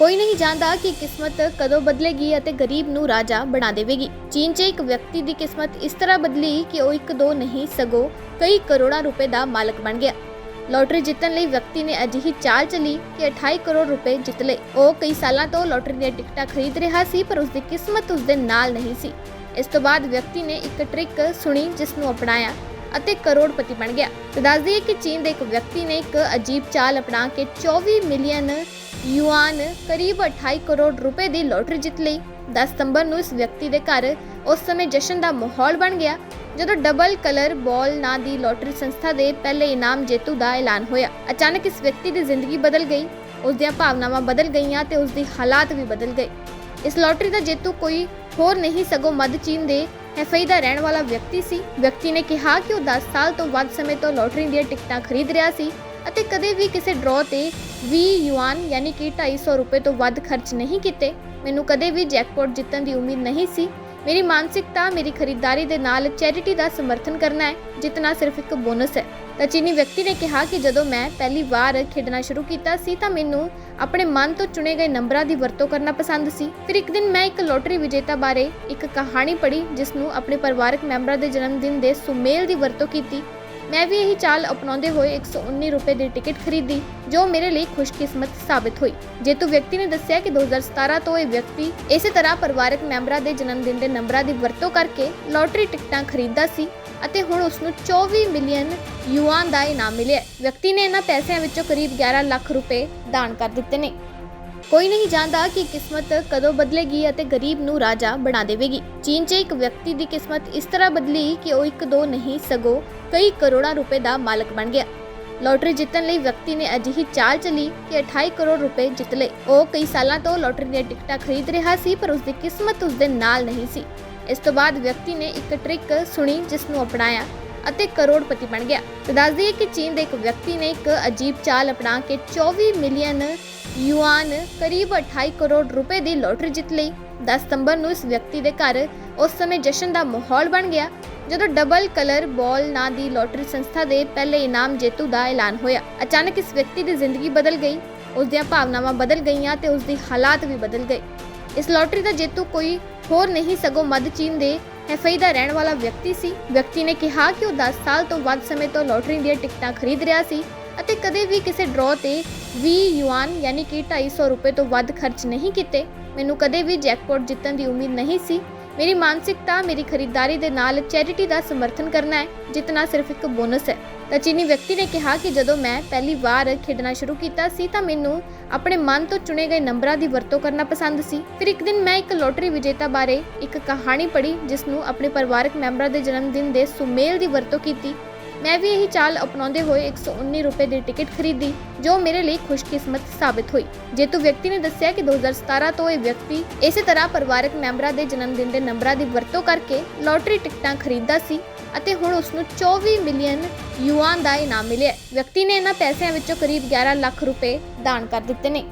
ਕੋਈ ਨਹੀਂ ਜਾਣਦਾ ਕਿ ਕਿਸਮਤ ਕਦੋਂ ਬਦਲੇਗੀ ਅਤੇ ਗਰੀਬ ਨੂੰ ਰਾਜਾ ਬਣਾ ਦੇਵੇਗੀ। ਚੀਨ 'ਚ ਇੱਕ ਵਿਅਕਤੀ ਦੀ ਕਿਸਮਤ ਇਸ ਤਰ੍ਹਾਂ ਬਦਲੀ ਕਿ ਉਹ ਇੱਕ ਦੋ ਨਹੀਂ, ਸਗੋਂ ਕਈ ਕਰੋੜਾਂ ਰੁਪਏ ਦਾ ਮਾਲਕ ਬਣ ਗਿਆ। ਲੋਟਰੀ ਜਿੱਤਣ ਲਈ ਵਿਅਕਤੀ ਨੇ ਅਜਿਹੀ ਚਾਲ ਚਲੀ ਕਿ 28 ਕਰੋੜ ਰੁਪਏ ਜਿੱਤ ਲਏ। ਉਹ ਕਈ ਸਾਲਾਂ ਤੋਂ ਲੋਟਰੀ ਦੀਆਂ ਟਿਕਟਾਂ ਖਰੀਦ ਰਿਹਾ ਸੀ, ਪਰ ਉਸ ਦੀ ਕਿਸਮਤ ਉਸ ਦੇ ਨਾਲ ਨਹੀਂ ਸੀ। ਇਸ ਤੋਂ ਬਾਅਦ ਵਿਅਕਤੀ ਨੇ ਇੱਕ ਟ੍ਰਿਕ ਸੁਣੀ ਜਿਸ ਨੂੰ ਅਪਣਾਇਆ ਅਤੇ ਕਰੋੜਪਤੀ ਬਣ ਗਿਆ। ਤੇ ਦੱਸ ਦਈਏ ਕਿ ਚੀਨ ਦੇ ਇੱਕ ਵਿਅਕਤੀ ਨੇ ਇੱਕ ਅਜੀਬ ਚਾਲ ਅਪਣਾ ਕੇ 24 ਮਿਲੀਅਨ ਯੂਆਨ ਕਰੀਬ 28 ਕਰੋੜ ਰੁਪਏ ਦੀ ਲੋਟਰੀ ਜਿੱਤ ਲਈ। 10 ਸਤੰਬਰ ਨੂੰ ਇਸ ਵਿਅਕਤੀ ਦੇ ਘਰ ਉਸ ਸਮੇਂ ਜਸ਼ਨ ਦਾ ਮਾਹੌਲ ਬਣ ਗਿਆ, ਜਦੋਂ ਡਬਲ ਕਲਰ ਬਾਲ ਨਾਂ ਦੀ ਲੋਟਰੀ ਸੰਸਥਾ ਦੇ ਪਹਿਲੇ ਇਨਾਮ ਜੇਤੂ ਦਾ ਐਲਾਨ ਹੋਇਆ। ਅਚਾਨਕ ਇਸ ਵਿਅਕਤੀ ਦੀ ਜ਼ਿੰਦਗੀ ਬਦਲ ਗਈ, ਉਸ ਦੀਆਂ ਭਾਵਨਾਵਾਂ ਬਦਲ ਗਈਆਂ ਤੇ ਉਸ ਦੀ ਹਾਲਾਤ ਵੀ ਬਦਲ ਗਏ। ਇਸ ਲੋਟਰੀ ਦਾ ਜੇਤੂ ਕੋਈ ਹੋਰ ਨਹੀਂ, ਸਗੋਂ ਮੱਧ ਚੀਨ ਦੇ ਹੈਫਈ ਦਾ ਰਹਿਣ ਵਾਲਾ ਵਿਅਕਤੀ ਸੀ। ਵਿਅਕਤੀ ਨੇ ਕਿਹਾ ਕਿ ਉਹ 10 ਸਾਲ ਤੋਂ ਵੱਧ ਸਮੇਂ ਤੋਂ ਲੋਟਰੀ ਦੀਆਂ ਟਿਕਟਾਂ ਖਰੀਦ ਰਿਹਾ ਸੀ। ਅਤੇ ਕਦੇ ਵੀ ਕਿਸੇ ਡਰਾਅ ਤੇ 20 ਯੂਆਨ ਯਾਨੀ ਕਿ 250 ਰੁਪਏ ਤੋਂ ਵੱਧ ਖਰਚ ਨਹੀਂ ਕੀਤੇ। ਮੈਨੂੰ ਕਦੇ ਵੀ ਜੈਕਪਾਟ ਜਿੱਤਣ ਦੀ ਉਮੀਦ ਨਹੀਂ ਸੀ। ਮੇਰੀ ਮਾਨਸਿਕਤਾ, ਮੇਰੀ ਖਰੀਦਦਾਰੀ ਦੇ ਨਾਲ ਚੈਰਿਟੀ ਦਾ ਸਮਰਥਨ ਕਰਨਾ ਹੈ ਜਿੱਤਣਾ ਸਿਰਫ ਇੱਕ ਬੋਨਸ ਹੈ। ਤਾਂ ਚੀਨੀ ਵਿਅਕਤੀ ਨੇ ਕਿਹਾ ਕਿ ਜਦੋਂ ਮੈਂ ਪਹਿਲੀ ਵਾਰ ਖੇਡਣਾ ਸ਼ੁਰੂ ਕੀਤਾ ਸੀ ਤਾਂ ਮੈਨੂੰ ਆਪਣੇ ਮਨ ਤੋਂ ਚੁਣੇ ਗਏ ਨੰਬਰਾਂ ਦੀ ਵਰਤੋਂ ਕਰਨਾ ਪਸੰਦ ਸੀ। ਫਿਰ ਇੱਕ ਦਿਨ ਮੈਂ ਇੱਕ ਲੋਟਰੀ ਵਿਜੇਤਾ ਬਾਰੇ ਇੱਕ ਕਹਾਣੀ ਪੜ੍ਹੀ ਜਿਸ ਨੂੰ ਆਪਣੇ ਪਰਿਵਾਰਕ ਮੈਂਬਰਾਂ ਦੇ ਜਨਮ ਦਿਨ ਦੇ ਸੁਮੇਲ ਦੀ ਵਰਤੋਂ ਕੀਤੀ। ਮੈਂ ਵੀ ਇਹੀ ਚਾਲ ਅਪਣਾਉਂਦੇ ਹੋਏ 119 ਰੁਪਏ ਦੀ ਟਿਕਟ ਖਰੀਦੀ, ਜੋ ਮੇਰੇ ਲਈ ਖੁਸ਼ਕਿਸਮਤ ਸਾਬਿਤ ਹੋਈ। ਜੇਤੂ ਵਿਅਕਤੀ ਨੇ ਦੱਸਿਆ ਕਿ 2017 ਤੋਂ ਇਹ ਵਿਅਕਤੀ ਇਸੇ ਤਰ੍ਹਾਂ ਪਰਿਵਾਰਕ ਮੈਂਬਰਾਂ ਦੇ ਜਨਮ ਦਿਨ ਦੇ ਨੰਬਰਾਂ ਦੀ ਵਰਤੋਂ ਕਰਕੇ ਲੋਟਰੀ ਟਿਕਟਾਂ ਖਰੀਦਦਾ ਸੀ ਅਤੇ ਹੁਣ ਉਸ ਨੂੰ 24 ਮਿਲੀਅਨ ਯੂਆਨ ਦਾ ਇਨਾਮ ਮਿਲਿਆ ਵਿਅਕਤੀ ਨੇ ਇਹਨਾਂ ਪੈਸਿਆਂ ਵਿੱਚੋਂ ਕਰੀਬ 11 ਲੱਖ ਰੁਪਏ ਦਾਨ ਕਰ ਦਿੱਤੇ ਨੇ। ਕੋਈ ਨਹੀਂ ਜਾਣਦਾ ਕਿ ਕਿਸਮਤ ਕਦੋਂ ਬਦਲੇਗੀ ਅਤੇ ਗਰੀਬ ਨੂੰ ਰਾਜਾ ਬਣਾ ਦੇਵੇਗੀ। ਚੀਨ 'ਚ ਇੱਕ ਵਿਅਕਤੀ ਦੀ ਕਿਸਮਤ ਇਸ ਤਰ੍ਹਾਂ ਬਦਲੀ ਕਿ ਉਹ ਇੱਕ ਦੋ ਨਹੀਂ, ਸਗੋਂ ਕਈ ਕਰੋੜਾਂ ਰੁਪਏ ਦਾ ਮਾਲਕ ਬਣ ਗਿਆ। ਲੋਟਰੀ ਜਿੱਤਣ ਲਈ ਵਿਅਕਤੀ ਨੇ ਅਜਿਹੀ ਚਾਲ ਚਲੀ ਕਿ 28 ਕਰੋੜ ਰੁਪਏ ਜਿੱਤ ਲਏ। ਉਹ ਕਈ ਸਾਲਾਂ ਤੋਂ ਲੋਟਰੀ ਦੀਆਂ ਟਿਕਟਾਂ ਖਰੀਦ ਰਿਹਾ ਸੀ, ਪਰ ਉਸ ਦੀ ਕਿਸਮਤ ਉਸ ਦੇ ਨਾਲ ਨਹੀਂ ਸੀ। ਇਸ ਤੋਂ ਬਾਅਦ ਵਿਅਕਤੀ ਨੇ ਇੱਕ ਟ੍ਰਿਕ ਸੁਣੀ ਜਿਸ ਨੂੰ ਅਪਣਾਇਆ ਅਤੇ ਕਰੋੜਪਤੀ ਬਣ ਗਿਆ। ਤੇ ਦੱਸ ਦਈਏ ਕਿ ਚੀਨ ਦੇ ਇੱਕ ਵਿਅਕਤੀ ਨੇ ਇੱਕ ਅਜੀਬ ਚਾਲ ਅਪਣਾ ਕੇ 24 ਮਿਲੀਅਨ ਯੂਆਨ ਕਰੀਬ 28 ਕਰੋੜ ਰੁਪਏ ਦੀ ਲੋਟਰੀ ਜਿੱਤ ਲਈ। 10 ਸਤੰਬਰ ਨੂੰ ਇਸ ਵਿਅਕਤੀ ਦੇ ਘਰ ਉਸ ਸਮੇਂ ਜਸ਼ਨ ਦਾ ਮਾਹੌਲ ਬਣ ਗਿਆ, ਜਦੋਂ ਡਬਲ ਕਲਰ ਬਾਲ ਨਾਂ ਦੀ ਲੋਟਰੀ ਸੰਸਥਾ ਦੇ ਪਹਿਲੇ ਇਨਾਮ ਜੇਤੂ ਦਾ ਐਲਾਨ ਹੋਇਆ। ਅਚਾਨਕ ਇਸ ਵਿਅਕਤੀ ਦੀ ਜ਼ਿੰਦਗੀ ਬਦਲ ਗਈ, ਉਸ ਦੀਆਂ ਭਾਵਨਾਵਾਂ ਬਦਲ ਗਈਆਂ ਤੇ ਉਸ ਦੀ ਹਾਲਾਤ ਵੀ ਬਦਲ ਗਏ। ਇਸ ਲੋਟਰੀ ਦਾ ਜੇਤੂ ਕੋਈ ਹੋਰ ਨਹੀਂ, ਸਗੋਂ ਮੱਧ ਚੀਨ ਦੇ ਹੈਫਈ ਦਾ ਰਹਿਣ ਵਾਲਾ ਵਿਅਕਤੀ ਸੀ। ਵਿਅਕਤੀ ਨੇ ਕਿਹਾ ਕਿ ਉਹ 10 ਸਾਲ ਤੋਂ ਵੱਧ ਸਮੇਂ ਤੋਂ ਲੋਟਰੀ ਦੀਆਂ ਟਿਕਟਾਂ ਖਰੀਦ ਰਿਹਾ ਸੀ। ਅਤੇ ਕਦੇ ਵੀ ਕਿਸੇ ਡਰਾਅ ਤੇ 20 ਯੂਆਨ ਯਾਨੀ ਕਿ 250 ਰੁਪਏ ਤੋਂ ਵੱਧ ਖਰਚ ਨਹੀਂ ਕੀਤੇ। ਮੈਨੂੰ ਕਦੇ ਵੀ ਜੈਕਪਾਟ ਜਿੱਤਣ ਦੀ ਉਮੀਦ ਨਹੀਂ ਸੀ। ਮੇਰੀ ਮਾਨਸਿਕਤਾ, ਮੇਰੀ ਖਰੀਦਦਾਰੀ ਦੇ ਨਾਲ ਚੈਰਿਟੀ ਦਾ ਸਮਰਥਨ ਕਰਨਾ ਹੈ, ਜਿੱਤਣਾ ਸਿਰਫ ਇੱਕ ਬੋਨਸ ਹੈ। ਤਾਂ ਚੀਨੀ ਵਿਅਕਤੀ ਨੇ ਕਿਹਾ ਕਿ ਜਦੋਂ ਮੈਂ ਪਹਿਲੀ ਵਾਰ ਖੇਡਣਾ ਸ਼ੁਰੂ ਕੀਤਾ ਸੀ ਤਾਂ ਮੈਨੂੰ ਆਪਣੇ ਮਨ ਤੋਂ ਚੁਣੇ ਗਏ ਨੰਬਰਾਂ ਦੀ ਵਰਤੋਂ ਕਰਨਾ ਪਸੰਦ ਸੀ। ਫਿਰ ਇੱਕ ਦਿਨ ਮੈਂ ਇੱਕ ਲੋਟਰੀ ਵਿਜੇਤਾ ਬਾਰੇ ਇੱਕ ਕਹਾਣੀ ਪੜ੍ਹੀ ਜਿਸ ਨੂੰ ਆਪਣੇ ਪਰਿਵਾਰਕ ਮੈਂਬਰਾਂ ਦੇ ਜਨਮ ਦਿਨ ਦੇ ਸੁਮੇਲ ਦੀ ਵਰਤੋਂ ਕੀਤੀ। ਮੈਂ ਵੀ ਇਹੀ ਚਾਲ ਅਪਣਾਉਂਦੇ ਹੋਏ 119 ਰੁਪਏ ਦੀ ਟਿਕਟ ਖਰੀਦੀ, ਜੋ ਮੇਰੇ ਲਈ ਖੁਸ਼ਕਿਸਮਤ ਸਾਬਿਤ ਹੋਈ। ਜੇਤੂ ਵਿਅਕਤੀ ਨੇ ਦੱਸਿਆ ਕਿ 2017 ਤੋਂ ਇਹ ਵਿਅਕਤੀ ਇਸੇ ਤਰ੍ਹਾਂ ਪਰਿਵਾਰਕ ਮੈਂਬਰਾਂ ਦੇ ਜਨਮ ਦਿਨ ਦੇ ਨੰਬਰਾਂ ਦੀ ਵਰਤੋਂ ਕਰਕੇ ਲੋਟਰੀ ਟਿਕਟਾਂ ਖਰੀਦਦਾ ਸੀ ਅਤੇ ਹੁਣ ਉਸ ਨੂੰ 24 ਮਿਲੀਅਨ ਯੂਆਨ ਦਾ ਇਨਾਮ ਮਿਲਿਆ ਵਿਅਕਤੀ ਨੇ ਇਹਨਾਂ ਪੈਸਿਆਂ ਵਿੱਚੋਂ ਕਰੀਬ 11 ਲੱਖ ਰੁਪਏ ਦਾਨ ਕਰ ਦਿੱਤੇ ਨੇ।